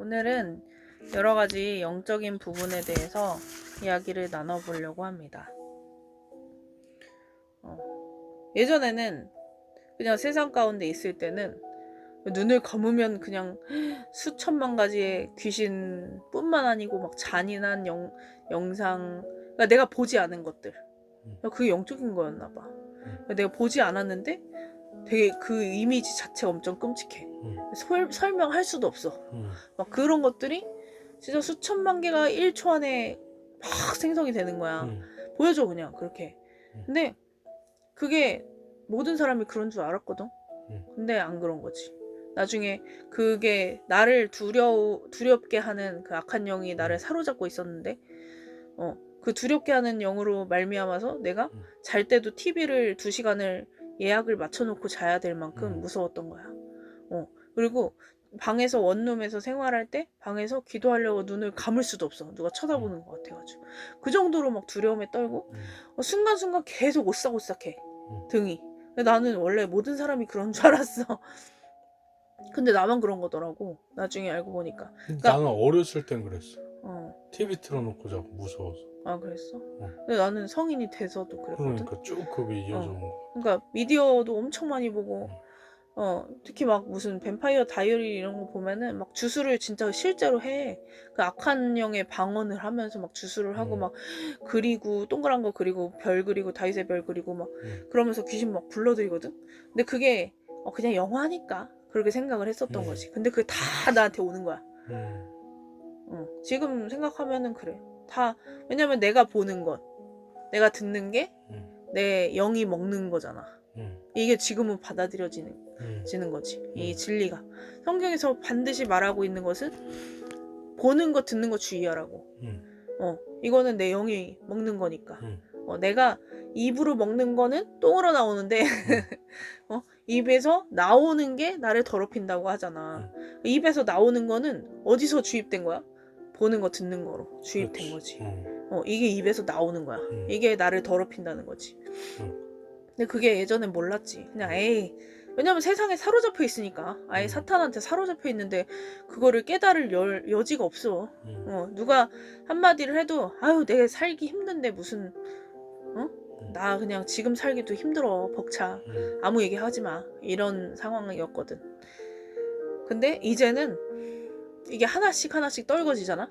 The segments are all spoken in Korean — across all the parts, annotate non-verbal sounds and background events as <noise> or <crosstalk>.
오늘은 여러 가지 영적인 부분에 대해서 이야기를 나눠보려고 합니다. 어, 예전에는 그냥 세상 가운데 있을 때는 눈을 감으면 그냥 수천만 가지의 귀신뿐만 아니고 막 잔인한 영, 영상, 그러니까 내가 보지 않은 것들. 그게 영적인 거였나 봐. 내가 보지 않았는데 되게 그 이미지 자체가 엄청 끔찍해. 음, 설, 설명할 수도 없어. 음, 막 그런 것들이 진짜 수천만 개가 1초 안에 막 생성이 되는 거야. 음, 보여줘 그냥 그렇게. 음. 근데 그게 모든 사람이 그런 줄 알았거든. 음. 근데 안 그런 거지. 나중에 그게 나를 두려 두렵게 하는 그 악한 영이 나를 음. 사로잡고 있었는데, 어 그 두렵게 하는 영으로 말미암아서 내가 음. 잘 때도 TV를 두 시간을 예약을 맞춰 놓고 자야 될 만큼 음. 무서웠던 거야. 어 그리고 방에서 원룸에서 생활할 때 방에서 기도하려고 눈을 감을 수도 없어. 누가 쳐다보는 것 같아가지고 그 정도로 막 두려움에 떨고 음, 어, 순간순간 계속 오싹오싹해 음. 등이. 근데 나는 원래 모든 사람이 그런 줄 알았어. 근데 나만 그런 거더라고. 나중에 알고 보니까. 그러니까 나는 어렸을 땐 그랬어. 어, TV 틀어놓고 자고 무서워서. 아 그랬어? 근데 나는 성인이 돼서도 그랬거든. 그러니까 쭉 그게 이어져 온 거. 그러니까 미디어도 엄청 많이 보고 어 특히 막 무슨 뱀파이어 다이어리 이런 거 보면은 막 주술을 진짜 실제로 해. 그 악한 영의 방언을 하면서 막 주술을 하고 음. 막 그리고 동그란 거 그리고 별 그리고 다이세 별 그리고 막 음. 그러면서 귀신 막 불러들이거든. 근데 그게 어, 그냥 영화니까 그렇게 생각을 했었던 음. 거지. 근데 그게 다 나한테 오는 거야. 음, 어, 지금 생각하면은 그래. 다 왜냐면 내가 보는 것, 내가 듣는 게내 음, 영이 먹는 거잖아. 음, 이게 지금은 받아들여지는 음, 지는 거지. 이 음. 진리가. 성경에서 반드시 말하고 있는 것은 보는 것, 듣는 것 주의하라고. 음, 어, 이거는 내 영이 먹는 거니까. 음. 어, 내가 입으로 먹는 거는 똥으로 나오는데, <laughs> 어, 입에서 나오는 게 나를 더럽힌다고 하잖아. 입에서 나오는 거는 어디서 주입된 거야? 보는 거, 듣는 거로 주입된 그렇지. 거지. 음, 어, 이게 입에서 나오는 거야. 음. 이게 나를 더럽힌다는 거지. 음. 근데 그게 예전엔 몰랐지. 그냥 에이. 왜냐면 세상에 사로잡혀 있으니까. 아예 음. 사탄한테 사로잡혀 있는데 그거를 깨달을 여, 여지가 없어. 음, 어, 누가 한마디를 해도 아유, 내가 살기 힘든데 무슨 음. 나 그냥 지금 살기도 힘들어. 벅차. 음, 아무 얘기 하지 마. 이런 상황이었거든. 근데 이제는 이게 하나씩 하나씩 떨궈지잖아.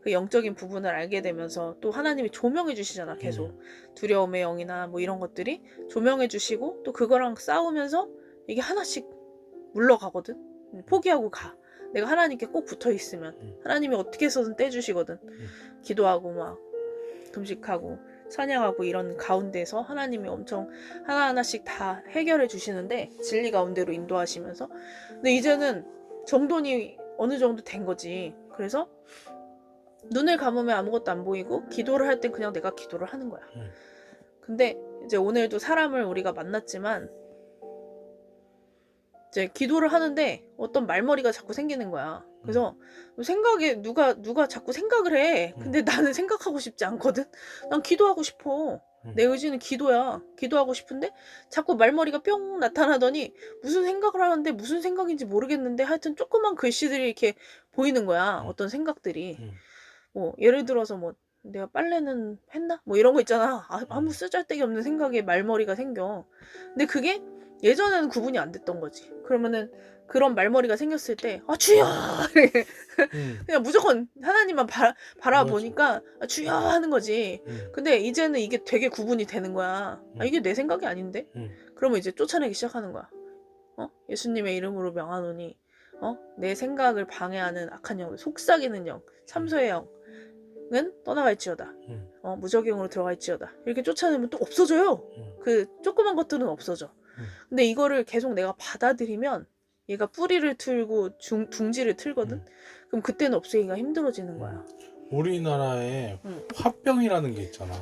음. 그 영적인 부분을 알게 되면서 또 하나님이 조명해 주시잖아. 계속 음. 두려움의 영이나 뭐 이런 것들이 조명해 주시고 또 그거랑 싸우면서 이게 하나씩 물러가거든. 음, 포기하고 가. 내가 하나님께 꼭 붙어 있으면 음. 하나님이 어떻게 해서든 떼주시거든. 기도하고 막 금식하고 찬양하고 이런 가운데서 하나님이 엄청 하나하나씩 다 해결해 주시는데 진리 가운데로 인도하시면서 근데 이제는 정돈이 어느 정도 된 거지. 그래서 눈을 감으면 아무것도 안 보이고 기도를 할 땐 그냥 내가 기도를 하는 거야. 음. 근데 이제 오늘도 사람을 우리가 만났지만 이제 기도를 하는데 어떤 말머리가 자꾸 생기는 거야. 그래서 생각에 누가 누가 자꾸 생각을 해. 근데 나는 생각하고 싶지 않거든. 난 기도하고 싶어. 음. 내 의지는 기도야. 기도하고 싶은데 자꾸 말머리가 뿅 나타나더니 무슨 생각을 하는데 무슨 생각인지 모르겠는데 하여튼 조그만 글씨들이 이렇게 보이는 거야. 음. 어떤 생각들이. 음. 뭐 예를 들어서 뭐 내가 빨래는 했나? 뭐 이런 거 있잖아. 아, 아무 음. 쓰잘데기 없는 생각에 말머리가 생겨. 근데 그게 예전에는 구분이 안 됐던 거지. 그러면은 그런 말머리가 생겼을 때, 아, 주여! <laughs> 음, 그냥 무조건 하나님만 바, 바라보니까 아, 주여! 하는 거지. 음, 근데 이제는 이게 되게 구분이 되는 거야. 아, 음. 이게 내 생각이 아닌데? 음. 그러면 이제 쫓아내기 시작하는 거야. 어? 예수님의 이름으로 명하노니, 어? 내 생각을 방해하는 악한 영, 속삭이는 영, 참소의 영 은 떠나갈지어다. 음. 어, 무적용으로 들어갈지어다. 이렇게 쫓아내면 또 없어져요. 음. 그 조그만 것들은 없어져. 음. 근데 이거를 계속 내가 받아들이면 얘가 뿌리를 틀고 중, 둥지를 틀거든. 음. 그럼 그때는 없애기가 힘들어지는 거야. 우리나라에 음. 화병이라는 게 있잖아.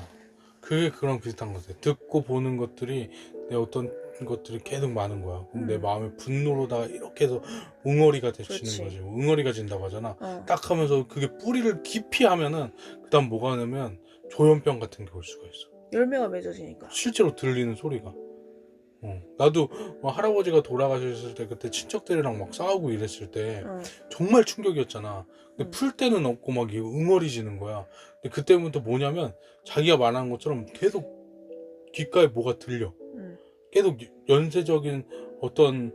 그게 그런 비슷한 것 같아. 듣고 보는 것들이 내 어떤 것들이 계속 많은 거야. 그럼 내 음. 마음에 분노로다가 이렇게 해서 그렇지. 되치는 거지. 웅어리가 진다고 하잖아. 어. 딱 하면서 그게 뿌리를 깊이 하면은 그다음 뭐가 되냐면 조현병 같은 게 올 수가 있어. 열매가 맺어지니까. 실제로 들리는 소리가. 어. 나도 뭐 할아버지가 돌아가셨을 때 그때 친척들이랑 막 싸우고 이랬을 때 응. 정말 충격이었잖아. 근데 음. 풀 때는 없고 막 응어리지는 거야. 근데 그때부터 뭐냐면 자기가 말하는 것처럼 계속 귓가에 뭐가 들려. 응. 계속 연쇄적인 어떤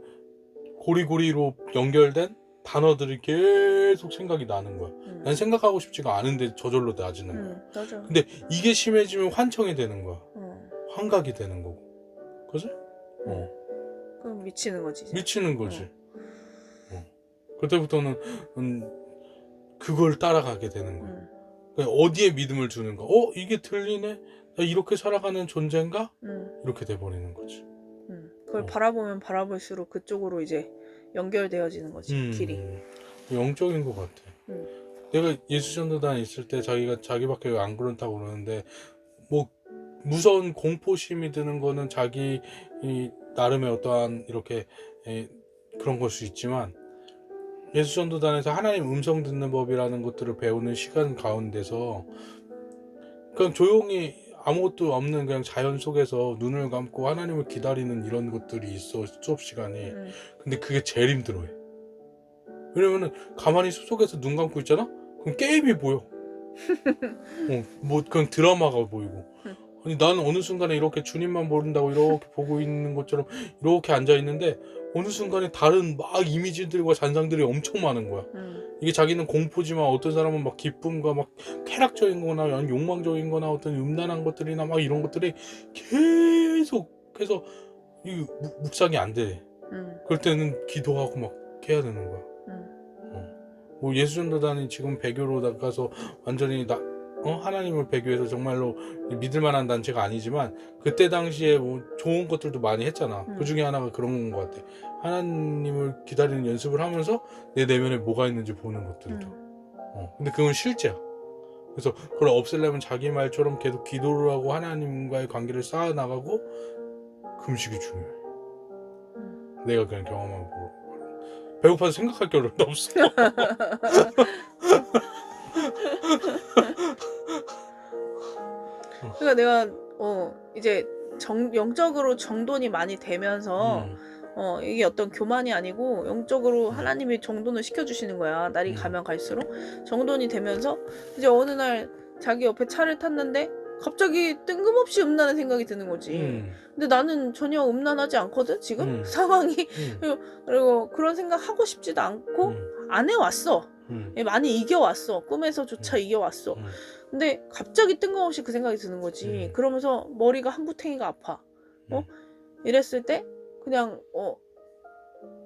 고리고리로 연결된 단어들이 계속 생각이 나는 거야. 응. 난 생각하고 싶지가 않은데 저절로 나지는 거야. 응. 맞아. 근데 이게 심해지면 환청이 되는 거야. 어. 환각이 되는 거고. 그지? 어. 그럼 미치는 거지. 이제. 미치는 거지. 어. 그때부터는 음, 그걸 따라가게 되는 거야. 응. 그러니까 어디에 믿음을 두는가? 어 이게 들리네. 나 이렇게 살아가는 존재인가? 응. 이렇게 돼버리는 거지. 응. 그걸 어. 바라보면 바라볼수록 그쪽으로 이제 연결되어지는 거지 음, 길이. 영적인 것 같아. 음. 내가 예수전도단 있을 때 자기가 자기밖에 안 그렇다고 그러는데 뭐 무서운 공포심이 드는 거는 자기 이 나름의 어떠한 이렇게 에, 그런 걸 수 있지만 예수전도단에서 하나님 음성 듣는 법이라는 것들을 배우는 시간 가운데서 그냥 조용히 아무것도 없는 그냥 자연 속에서 눈을 감고 하나님을 기다리는 이런 것들이 있어 수업 시간이 응. 근데 그게 제일 힘들어해. 왜냐면은 가만히 숲속에서 눈 감고 있잖아? 그럼 게임이 보여. <laughs> 어, 뭐 그냥 드라마가 보이고. 아니 나는 어느 순간에 이렇게 주님만 모른다고 이렇게 보고 있는 것처럼 이렇게 앉아 있는데 어느 순간에 다른 막 이미지들과 잔상들이 엄청 많은 거야. 응. 이게 자기는 공포지만 어떤 사람은 막 기쁨과 막 쾌락적인 거나 아니면 욕망적인 거나 어떤 음란한 것들이나 막 이런 것들이 계속 해서 이 묵- 묵상이 안 돼. 응. 그럴 때는 기도하고 막 해야 되는 거야. 응. 뭐 예수전도단이 지금 배교로 나가서 완전히 나, 어? 하나님을 배교해서 정말로 믿을 만한 단체가 아니지만 그때 당시에 뭐 좋은 것들도 많이 했잖아. 음. 그 중에 하나가 그런 것 같아. 하나님을 기다리는 연습을 하면서 내 내면에 뭐가 있는지 보는 것들도. 응. 어, 근데 그건 실제야. 그래서 그걸 없애려면 자기 말처럼 계속 기도를 하고 하나님과의 관계를 쌓아 나가고 금식이 중요해. 응. 내가 그냥 경험한 거. 배고파서 생각할 겨를도 없어. <laughs> <laughs> 그러니까 내가 어 이제 정, 영적으로 정돈이 많이 되면서 음, 어 이게 어떤 교만이 아니고 영적으로 하나님이 정돈을 시켜주시는 거야 날이 음. 가면 갈수록. 정돈이 되면서 이제 어느 날 자기 옆에 차를 탔는데 갑자기 뜬금없이 음란한 생각이 드는 거지. 음, 근데 나는 전혀 음란하지 않거든 지금? 음. <laughs> 상황이. 음, 그리고 그런 생각 하고 싶지도 않고 음, 안 해왔어 음, 예, 많이 이겨왔어 꿈에서조차 음. 이겨왔어 음. 근데 갑자기 뜬금없이 그 생각이 드는 거지. 음. 그러면서 머리가 한 구탱이가 아파. 어? 음. 이랬을 때 그냥 어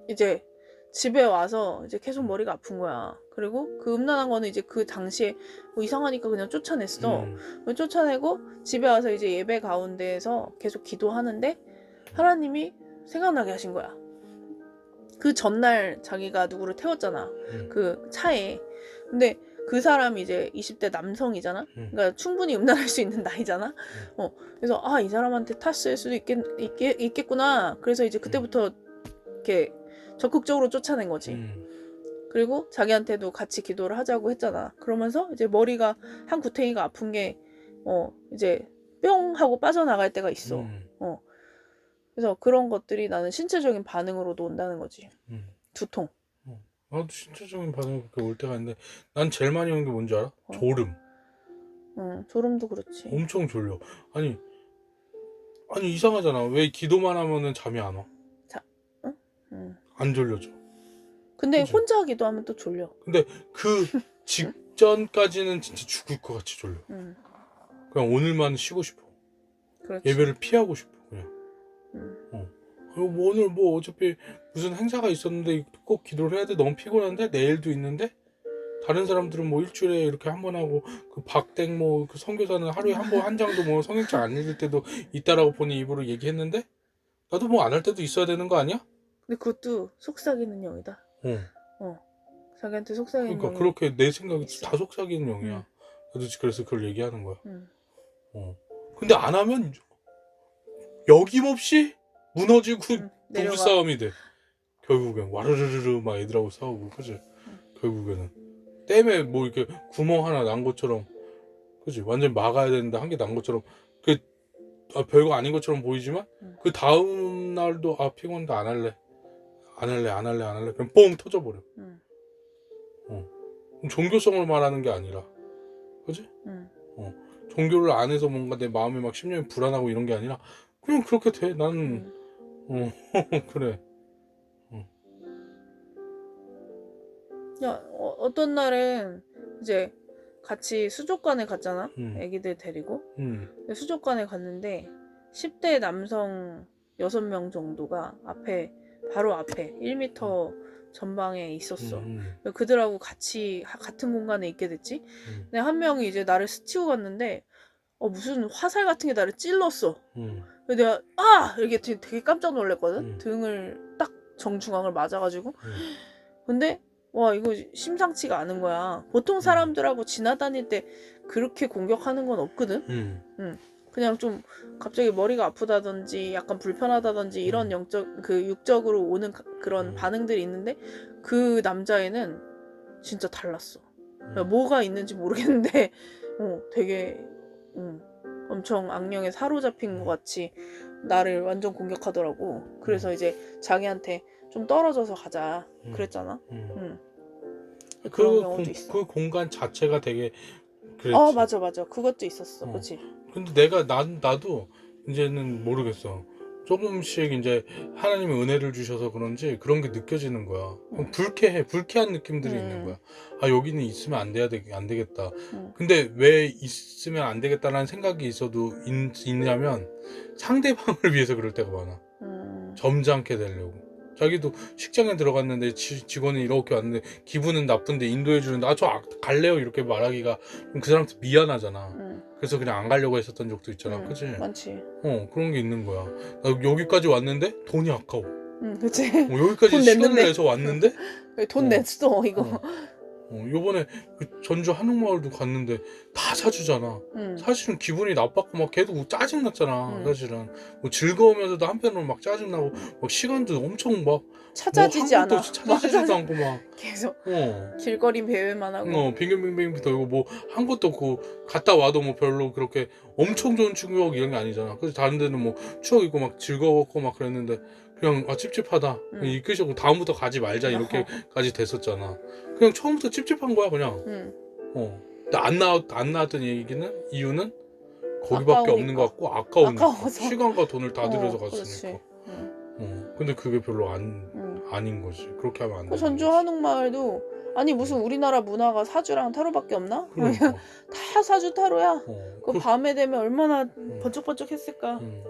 이제 집에 와서 이제 계속 머리가 아픈 거야. 그리고 그 음란한 거는 이제 그 당시에 뭐 이상하니까 그냥 쫓아냈어. 음, 쫓아내고 집에 와서 이제 예배 가운데에서 계속 기도하는데 하나님이 생각나게 하신 거야. 그 전날 자기가 누구를 태웠잖아. 음, 그 차에. 근데 그 사람이 이제 20대 남성이잖아. 음. 그러니까 충분히 음란할 수 있는 나이잖아. 어. 그래서 아, 이 사람한테 탔을 수도 있겠, 있겠, 있겠구나. 그래서 이제 그때부터 이렇게 적극적으로 쫓아낸 거지. 음, 그리고 자기한테도 같이 기도를 하자고 했잖아. 그러면서 이제 머리가 한 구탱이가 아픈 게 어, 이제 뿅 하고 빠져나갈 때가 있어. 음, 그래서 그런 것들이 나는 신체적인 반응으로도 온다는 거지. 음. 두통. 나도 신체적인 반응이 그렇게 올 때가 있는데 난 제일 많이 오는 게 뭔지 알아? 어. 졸음. 응, 졸음도 그렇지. 엄청 졸려. 아니 아니 이상하잖아. 왜 기도만 하면은 잠이 안 와? 응. 안 졸려져. 근데 그치? 혼자 기도하면 또 졸려. 그 <laughs> 직전까지는 진짜 죽을 것 같이 졸려. 응. 그냥 오늘만 쉬고 싶어. 그렇지. 예배를 피하고 싶어. 응. 그리고 뭐 오늘 뭐 어차피 무슨 행사가 있었는데 꼭 기도를 해야 돼. 너무 피곤한데 내일도 있는데 다른 사람들은 뭐 일주일에 이렇게 한 번 하고 그 박땡 뭐그 선교사는 하루에 한 번 한 장도 뭐 성경책 안 읽을 때도 있다라고 본인 입으로 얘기했는데 나도 뭐 안 할 때도 있어야 되는 거 아니야? 근데 그것도 속삭이는 영이다. 어. 자기한테 속삭이는 그러니까. 그렇게 내 생각이 있어. 다 속삭이는 영이야. 나도 그래서 그걸 얘기하는 거야. 응. 어. 근데 안 하면 여김없이 무너지고 응. 내려가. 부부 싸움이 돼. 결국엔 와르르르르 막 애들하고 싸우고 그지? 결국에는 댐에 뭐 이렇게 구멍 하나 난 것처럼 그지? 완전 막아야 되는데 한 개 난 것처럼 그 아, 별거 아닌 것처럼 보이지만 음. 그 다음 날도 아 피곤한데 안 할래 안 할래 안 할래 안 할래 그럼 뻥 터져 버려 응, 종교성을 말하는 게 아니라 그지 응, 종교를 안 해서 뭔가 내 마음이 막 심령이 불안하고 이런 게 아니라 그냥 그렇게 돼 나는 응. 어 <laughs> 그래 야, 어, 어떤 날은 이제 같이 수족관에 갔잖아. 음. 애기들 데리고. 음, 근데 수족관에 갔는데 10대 남성 6명 정도가 앞에 바로 앞에 1m 전방에 있었어. 음, 그들하고 같이 하- 같은 공간에 있게 됐지. 음, 근데 한 명이 이제 나를 스치고 갔는데 어 무슨 화살 같은 게 나를 찔렀어. 음, 내가 아 이렇게 되게, 되게 깜짝 놀랐거든. 음. 등을 딱 정중앙을 맞아가지고. 음. 근데 와 이거 심상치가 않은 거야. 보통 사람들하고 지나다닐 때 그렇게 공격하는 건 없거든. 음, 그냥 좀 갑자기 머리가 아프다든지 약간 불편하다든지 이런 음. 영적 그 육적으로 오는 가- 그런 음. 반응들이 있는데 그 남자애는 진짜 달랐어. 그러니까 음. 뭐가 있는지 모르겠는데 <laughs> 어 되게 음, 엄청 악령에 사로잡힌 것 같이 나를 완전 공격하더라고. 그래서 음. 이제 자기한테 좀 떨어져서 가자 음. 그랬잖아. 음. 음. 그, 그런 공, 경우도 있어. 그 공간 자체가 되게 그랬지. 어 맞아 맞아 그것도 있었어. 어. 그렇지. 근데 내가 난 나도 이제는 모르겠어. 조금씩 이제 하나님의 은혜를 주셔서 그런지 그런 게 느껴지는 거야. 음. 불쾌해, 불쾌한 느낌들이 음. 있는 거야. 아 여기는 있으면 안 돼야 되, 안 되겠다. 음. 근데 왜 있으면 안 되겠다라는 생각이 있어도 있, 있냐면 상대방을 <laughs> 위해서 그럴 때가 많아. 음. 점잖게 되려고. 자기도 식장에 들어갔는데 지, 직원이 이렇게 왔는데 기분은 나쁜데 인도해 주는데 아 저 갈래요 이렇게 말하기가 좀그 사람한테 미안하잖아. 음. 그래서 그냥 안 가려고 했었던 적도 있잖아. 음, 그치? 많지. 어 그런 게 있는 거야. 나 여기까지 왔는데 돈이 아까워. 응, 그치. 어, 여기까지 시간을 냈는데. 내서 왔는데 <laughs> 돈 어. 냈어, 이거. 어, 어, 요번에 그 전주 한옥마을도 갔는데 다 사주잖아. 응. 사실은 기분이 나빴고 막 걔도 짜증 났잖아. 음. 사실은 뭐 즐거우면서도 한편으로 막 짜증 나고 막 시간도 엄청 막 찾아지지 뭐 않아. 찾아지지도 맞아. 않고 막 계속 어. 길거리 배회만 하고. 어, 빙빙빙빙 돌고 뭐한 것도 없고 갔다 와도 뭐 별로 그렇게 엄청 좋은 추억 이런 게 아니잖아. 그래서 다른 데는 뭐 추억 있고 막 즐거웠고 막 그랬는데 그냥 아 찝찝하다. 음. 그냥 이끄시고 다음부터 가지 말자 이렇게까지 <laughs> 됐었잖아. 그냥 처음부터 찝찝한 거야 그냥. 응. 어. 근데 안 나왔 안 나왔던 얘기는 이유는 거기밖에 없는 것 같고 아까우니까 아까워서. 시간과 돈을 다 들여서 어, 갔으니까. 그렇지. 응. 어. 근데 그게 별로 안 응. 아닌 거지. 그렇게 하면 안 돼. 그 전주 한옥마을도 아니 무슨 우리나라 문화가 사주랑 타로밖에 없나? 그러니까. <laughs> 다 사주 타로야. 어. 그 그, 밤에 되면 얼마나 음. 번쩍번쩍했을까. 음.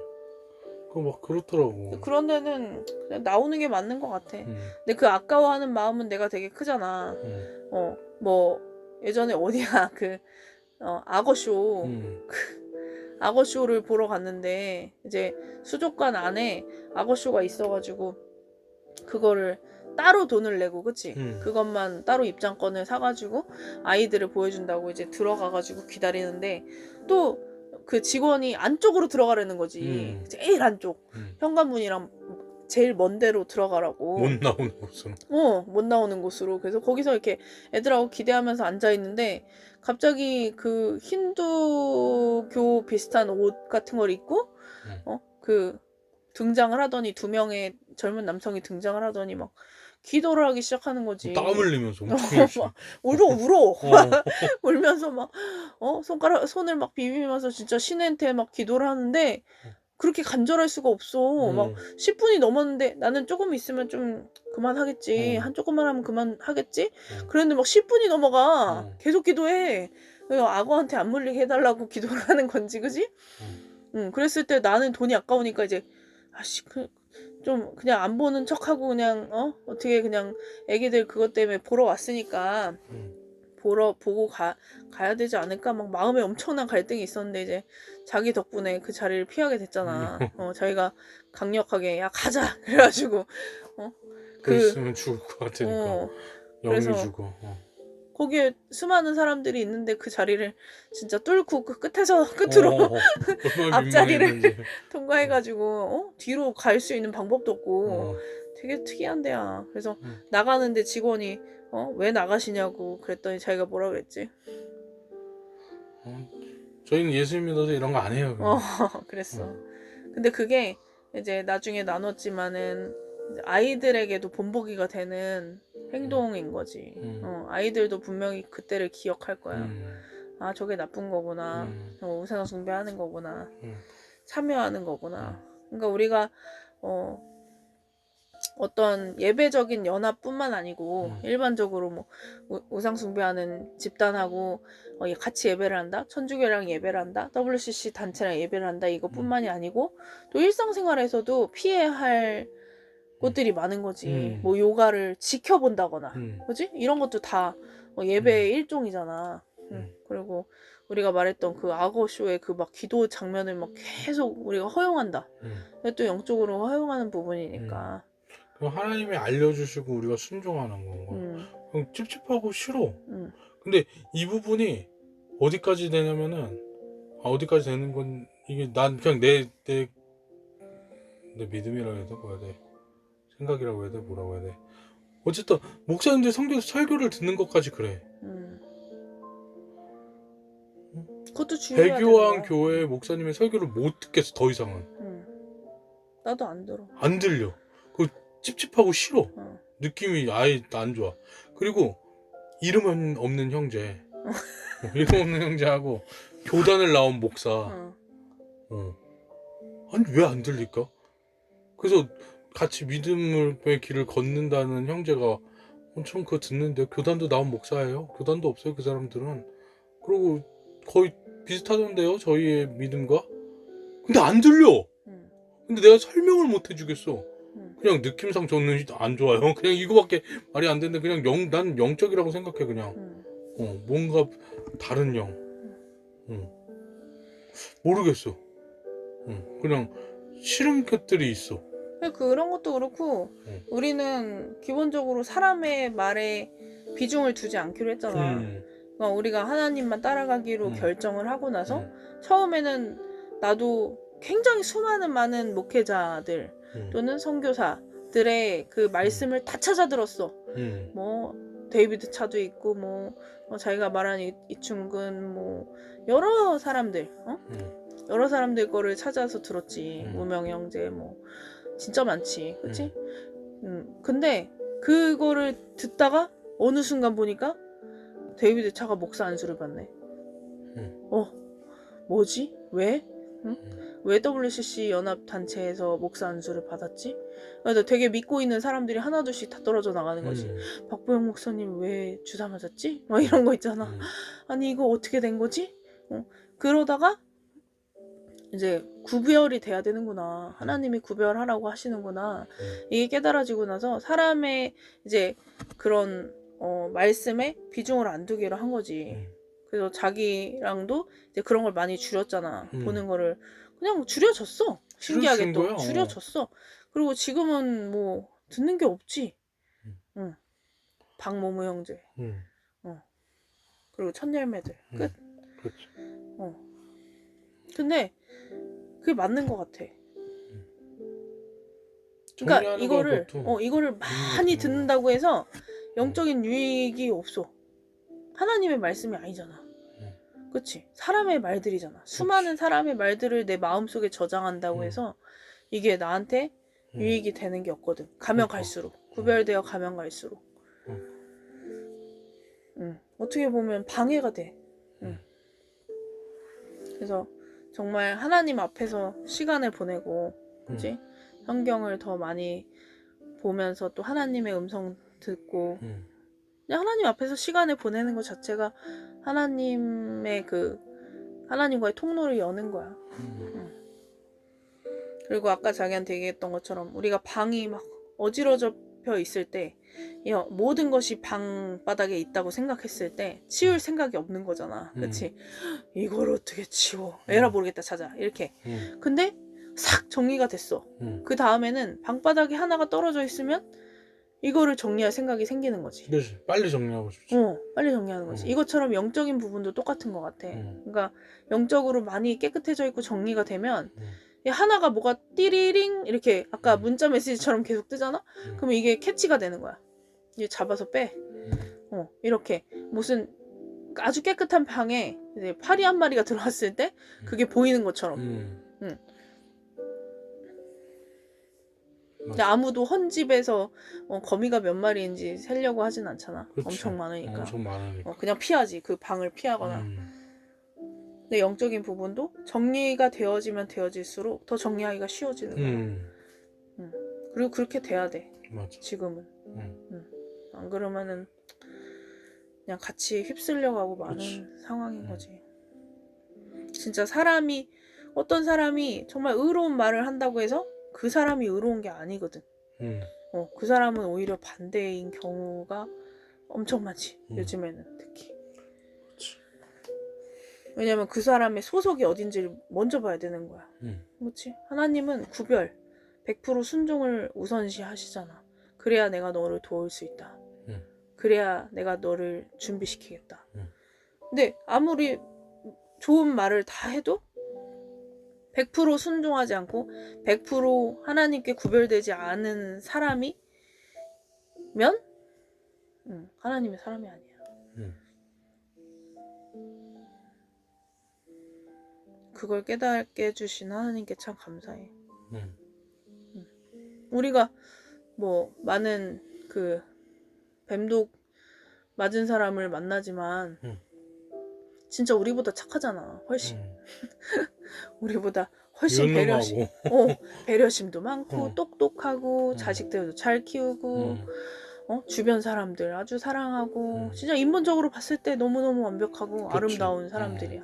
그막 그렇더라고. 그런 데는 그냥 나오는 게 맞는 것 같아. 음. 근데 그 아까워하는 마음은 내가 되게 크잖아. 음. 어, 뭐 예전에 어디야 <laughs> 그 어, 악어쇼 음. 악어쇼를 보러 갔는데 이제 수족관 안에 악어쇼가 있어가지고 그거를 따로 돈을 내고 그치? 음. 그것만 따로 입장권을 사가지고 아이들을 보여준다고 이제 들어가가지고 기다리는데 또 그 직원이 안쪽으로 들어가라는 거지 음. 제일 안쪽 음. 현관문이랑 제일 먼 데로 들어가라고 못 나오는 곳은. 어, 못 나오는 곳으로. 그래서 거기서 이렇게 애들하고 기대하면서 앉아 있는데 갑자기 그 힌두교 비슷한 옷 같은 걸 입고 음. 어, 그 등장을 하더니 두 명의 젊은 남성이 등장을 하더니 막 기도를 하기 시작하는 거지. 땀 흘리면서 엄청 어, 열심히. 막 울어 울어 어. <laughs> 울면서 막 어 손가락 손을 막 비비면서 진짜 신한테 막 기도를 하는데 그렇게 간절할 수가 없어. 막 음. 10분이 넘었는데 나는 조금 있으면 좀 그만하겠지. 음. 한 조금만 하면 그만하겠지. 음. 그랬는데 막 10분이 넘어가. 음. 계속 기도해. 악어한테 안 물리게 해달라고 <laughs> 기도를 하는 건지, 그지? 음. 응, 그랬을 때 나는 돈이 아까우니까 이제, 아씨, 그, 좀 그냥 안 보는 척하고 그냥, 어? 어떻게 그냥 애기들 그것 때문에 보러 왔으니까 음. 보러, 보고 가, 가야 되지 않을까? 막 마음에 엄청난 갈등이 있었는데 이제 자기 덕분에 그 자리를 피하게 됐잖아. 음. 어, 자기가 강력하게, 야, 가자! <laughs> 그래가지고, 어? 그 그, 있으면 죽을 것 같으니까. 어, 영이 그래서- 죽어. 어. 거기에 수많은 사람들이 있는데 그 자리를 진짜 뚫고 그 끝에서 <laughs> 끝으로 어, <laughs> 얼마나 앞자리를- 민망했는지. <laughs> 통과해가지고 어? 뒤로 갈 수 있는 방법도 없고 어. 되게 특이한 데야. 그래서 음. 나가는데 직원이 어? 왜 나가시냐고 그랬더니 자기가 뭐라 그랬지? 어, 저희는 예수 믿어서 이런 거 안 해요. 그냥. 어 그랬어. 근데 그게 이제 나중에 나눴지만은 아이들에게도 본보기가 되는 행동인 거지. 음. 어, 아이들도 분명히 그때를 기억할 거야. 음, 아 저게 나쁜 거구나. 음, 어, 우상 숭배하는 거구나. 음. 참여하는 거구나. 그러니까 우리가 어 어떤 예배적인 연합뿐만 아니고 음. 일반적으로 뭐 우- 우상 숭배하는 집단하고 어, 같이 예배를 한다, 천주교랑 예배를 한다, WCC 단체랑 예배를 한다 음. 이것뿐만이 아니고 또 일상생활에서도 피해야 할 것들이 많은 거지. 음. 뭐 요가를 지켜본다거나, 음. 그지? 이런 것도 다 어, 예배의 일종이잖아. 응. 음. 그리고 우리가 말했던 그 악어 쇼의 그 막 기도 장면을 막 계속 우리가 허용한다. 음. 또 영적으로 허용하는 부분이니까. 그럼 하나님이 알려주시고 우리가 순종하는 건가? 음, 그럼 찝찝하고 싫어. 음, 근데 이 부분이 어디까지 되냐면은 아, 어디까지 되는 건 이게 난 그냥 내 내 내 믿음이라고 해야 돼 뭐야 돼 생각이라고 해야 돼 뭐라고 해야 돼 어쨌든 목사님들 성경 설교를 듣는 것까지 그래 음. 그것도 중요하다. 배교왕 교회 목사님의 설교를 못 듣겠어 더 이상은 음. 나도 안 들어. 안 들려 그 찝찝하고 싫어 어. 느낌이 아예 안 좋아 그리고 이름 없는 형제 어, <laughs> 이름 없는 형제하고 교단을 나온 목사 어. 어. 아니 왜 안 들릴까? 그래서 같이 믿음의 길을 걷는다는 형제가 엄청 그거 듣는데 교단도 나온 목사예요. 교단도 없어요 그 사람들은. 그리고 거의 비슷하던데요 저희의 믿음과. 근데 안 들려. 음, 근데 내가 설명을 못 해주겠어. 음. 그냥 느낌상 저는 안 좋아요. <laughs> 그냥 이거밖에 말이 안 되는데 그냥 영, 난 영적이라고 생각해 그냥. 음. 어, 뭔가 다른 영. 응. 모르겠어. 응. 그냥 싫은 것들이 있어. 그런 것도 그렇고 음. 우리는 기본적으로 사람의 말에 비중을 두지 않기로 했잖아. 음. 그러니까 우리가 하나님만 따라가기로 음. 결정을 하고 나서 음. 처음에는 나도 굉장히 수많은 많은 목회자들 음. 또는 선교사들의 그 말씀을 다 찾아 들었어. 음. 뭐 데이비드 차도 있고 뭐, 뭐 자기가 말한 이, 이충근 뭐 여러 사람들 어? 음. 여러 사람들 거를 찾아서 들었지. 음. 무명 형제 뭐 진짜 많지. 그치? 음. 근데 그거를 듣다가 어느 순간 보니까 데이비드 차가 목사 안수를 받네. 음. 어, 뭐지? 왜? 음. 왜 WCC 연합 단체에서 목사 안수를 받았지? 그래서 되게 믿고 있는 사람들이 하나둘씩 다 떨어져 나가는 거지. 음. 박보영 목사님 왜 주사 맞았지? 막 이런 거 있잖아. 음. 아니 이거 어떻게 된 거지? 어, 그러다가 이제 구별이 돼야 되는구나. 하나님이 구별하라고 하시는구나. 음. 이게 깨달아지고 나서 사람의 이제 그런 어, 말씀에 비중을 안 두기로 한 거지. 음. 그래서 자기랑도 이제 그런 걸 많이 줄였잖아. 음. 보는 거를 그냥 줄여줬어. 신기하게 또 거야, 어. 줄여줬어. 그리고 지금은 뭐 듣는 게 없지. 음. 응. 박모무 형제 음. 그리고 천열매들 음. 끝. 그렇지. 근데 그게 맞는 것 같아. 그러니까 이거를 어 이거를 많이 음. 듣는다고 해서 영적인 유익이 없어. 하나님의 말씀이 아니잖아. 음. 그치? 사람의 말들이잖아. 수많은 사람의 말들을 내 마음속에 저장한다고 음. 해서 이게 나한테 음. 유익이 되는 게 없거든. 가면 그러니까. 갈수록. 구별되어 가면 갈수록. 응. 어떻게 보면 방해가 돼. 응. 그래서 정말 하나님 앞에서 시간을 보내고, 그지? 성경을 더 많이 보면서 또 하나님의 음성 듣고, 음. 그냥 하나님 앞에서 시간을 보내는 것 자체가 하나님의 그, 하나님과의 통로를 여는 거야. 음. 그리고 아까 자기한테 얘기했던 것처럼 우리가 방이 막 어지러져 있을 때이 모든 것이 방 바닥에 있다고 생각했을 때 치울 생각이 없는 거잖아. 음. 그치? 이걸 어떻게 치워? 에라 모르겠다 찾아. 이렇게. 음. 근데 싹 정리가 됐어. 음. 그 다음에는 방바닥에 하나가 떨어져 있으면 이거를 정리할 생각이 생기는 거지. 그렇지. 빨리 정리하고 싶지. 어, 빨리 정리하는 거지. 음. 이것처럼 영적인 부분도 똑같은 것 같아. 음. 그러니까 영적으로 많이 깨끗해져 있고 정리가 되면 음. 이 하나가 뭐가 띠리링 이렇게 아까 음. 문자 메시지처럼 계속 뜨잖아? 음. 그러면 이게 캐치가 되는 거야. 이게 잡아서 빼. 음. 어, 이렇게 무슨 아주 깨끗한 방에 이제 파리 한 마리가 들어왔을 때 그게 보이는 것처럼. 음. 응. 근데 맞아. 아무도 헌 집에서 어, 거미가 몇 마리인지 세려고 하진 않잖아. 그치. 엄청 많으니까. 엄청 많으니까. 어, 그냥 피하지. 그 방을 피하거나. 음. 근데 영적인 부분도 정리가 되어지면 되어질수록 더 정리하기가 쉬워지는 거야. 음. 그리고 그렇게 돼야 돼. 맞아. 지금은. 음. 안 그러면은 그냥 같이 휩쓸려 가고 많은 그치. 상황인 음. 거지. 진짜 사람이 어떤 사람이 정말 의로운 말을 한다고 해서 그 사람이 의로운 게 아니거든. 음. 어, 그 사람은 오히려 반대인 경우가 엄청 많지. 음. 요즘에는 특히. 그치. 왜냐면 그 사람의 소속이 어딘지를 먼저 봐야 되는 거야. 음. 그렇지? 하나님은 구별, 100% 순종을 우선시 하시잖아. 그래야 내가 너를 도울 수 있다. 음. 그래야 내가 너를 준비시키겠다. 음. 근데 아무리 좋은 말을 다 해도 100% 순종하지 않고 100% 하나님께 구별되지 않은 사람이면 음, 하나님의 사람이 아니야. 음. 그걸 깨닫게 해주신 하나님께 참 감사해. 음. 우리가 뭐 많은 그 뱀독 맞은 사람을 만나지만 음. 진짜 우리보다 착하잖아. 훨씬 음. <laughs> 우리보다 훨씬 배려심. 어, 배려심도 많고 어. 똑똑하고 음. 자식들도 잘 키우고 음. 어? 주변 사람들 아주 사랑하고 음. 진짜 인본적으로 봤을 때 너무너무 완벽하고 그치. 아름다운 사람들이야.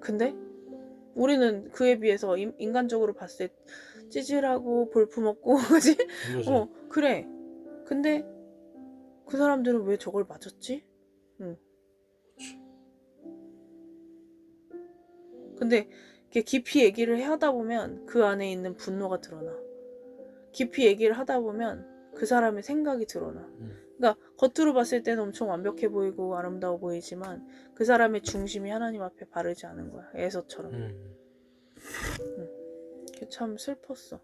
근데 우리는 그에 비해서 인, 인간적으로 봤을 때 찌질하고 볼품없고 <laughs> 그지? 어 그래. 근데 그 사람들은 왜 저걸 맞았지? 응. 근데 이렇게 깊이 얘기를 하다 보면 그 안에 있는 분노가 드러나. 깊이 얘기를 하다 보면 그 사람의 생각이 드러나. 음. 그러니까 겉으로 봤을 때는 엄청 완벽해 보이고 아름다워 보이지만 그 사람의 중심이 하나님 앞에 바르지 않은 거야. 에서처럼. 음. 그게 참 슬펐어.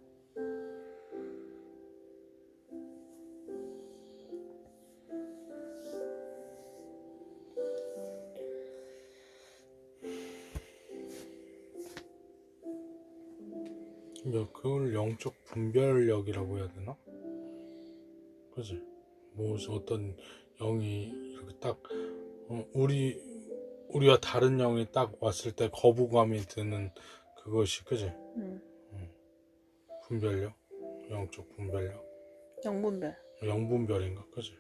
그걸 영적 분별력이라고 해야 되나? 그지? 뭐 어떤 영이 이렇게 딱 어, 우리 우리와 다른 영이 딱 왔을 때 거부감이 드는 그것이 그지? 음, 분별력, 영적 분별력, 영분별. 영분별인가 그지?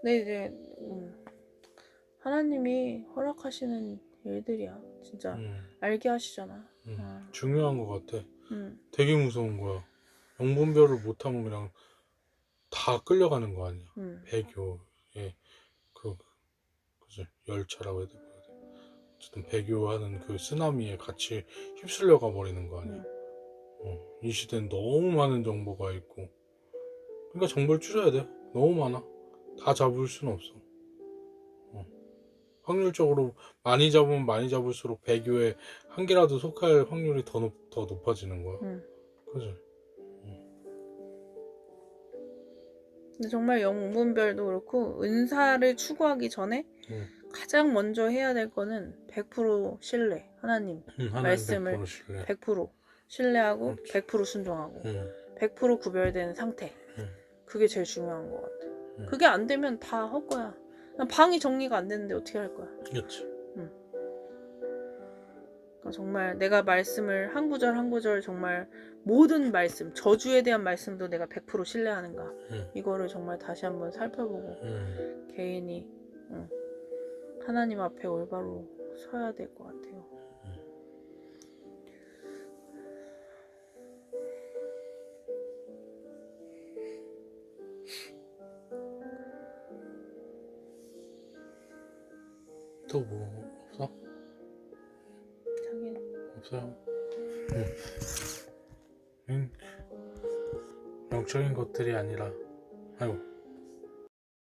근데 이제 음, 하나님이 허락하시는 일들이야. 진짜 음, 알게 하시잖아. 음. 아. 중요한 것 같아. 음, 되게 무서운 거야. 영분별을 못하면 그냥 다 끌려가는 거 아니야. 음, 배교의 그 그지 열차라고 해야 되나 어쨌든 배교하는 그 쓰나미에 같이 휩쓸려가 버리는 거 아니야. 음. 어, 이 시대는 너무 많은 정보가 있고 그러니까 정보를 줄여야 돼. 너무 많아. 다 잡을 수는 없어. 어. 확률적으로 많이 잡으면 많이 잡을수록 배교에 한 개라도 속할 확률이 더, 높, 더 높아지는 거야. 음. 그지? 근데 정말 영분별도 그렇고 은사를 추구하기 전에 음. 가장 먼저 해야 될 거는 100% 신뢰. 하나님 응, 하나님 말씀을 100% 신뢰. 100% 신뢰하고 그렇지. 100% 순종하고 응, 100% 구별된 상태. 응. 그게 제일 중요한 것 같아. 응. 그게 안 되면 다 헛거야. 방이 정리가 안 되는데 어떻게 할 거야? 그렇지. 그러니까 정말 내가 말씀을 한 구절 한 구절 정말 모든 말씀, 저주에 대한 말씀도 내가 100% 신뢰하는가. 응. 이거를 정말 다시 한번 살펴보고 응. 개인이 응, 하나님 앞에 올바로 서야 될 것 같아요. 것들이 아니라, 아이고